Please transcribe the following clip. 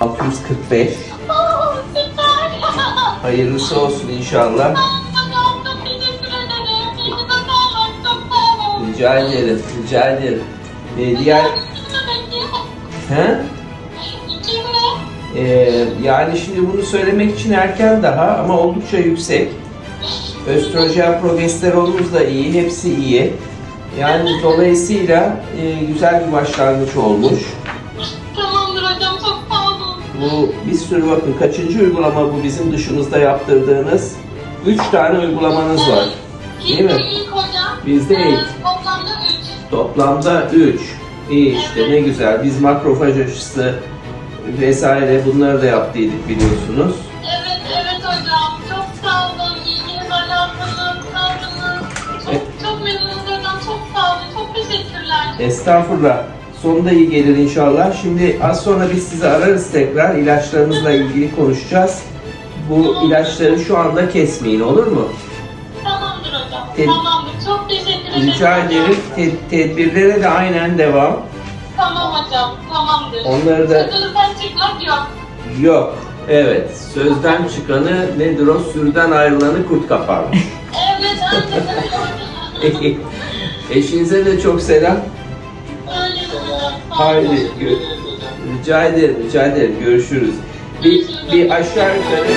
645. Aa, süper. Hayırlısı olsun inşallah. Rica ederim, rica ederim. Ee, diğer... He? Ee, yani şimdi bunu söylemek için erken daha ama oldukça yüksek. Östrojen, progesteronumuz da iyi, hepsi iyi. Yani dolayısıyla e, güzel bir başlangıç olmuş. Bu bir sürü bakın kaçıncı uygulama bu bizim dışımızda yaptırdığınız? Üç tane uygulamanız var. Değil mi? Bizde ilk. Toplamda üç. Toplamda 3. İyi işte ne güzel. Biz makrofaj aşısı vesaire bunları da yaptıydık biliyorsunuz. Evet, evet hocam. Çok sağ olun. İlginiz, alakanız, sabrınız. Çok, çok memnunuz hocam. Çok sağ olun. Çok teşekkürler. Estağfurullah. Sonunda iyi gelir inşallah. Şimdi az sonra biz sizi ararız tekrar. İlaçlarınızla ilgili konuşacağız. Bu ilaçları şu anda kesmeyin olur mu? Tamamdır hocam. Te- Tamamdır. Çok teşekkür ederim. Rica hocam. ederim. Te- tedbirlere de aynen devam. Tamam hocam. Tamamdır. Onları da- Sözünüzden çıkmak yok. Yok. Evet. Sözden çıkanı nedir o? Sürüden ayrılanı kurt kaparmış. Evet, aynen öyle hocam. Eşinize de çok selam. Haydi. rica ederim, rica ederim. Görüşürüz. Bir, bir aşağı yukarı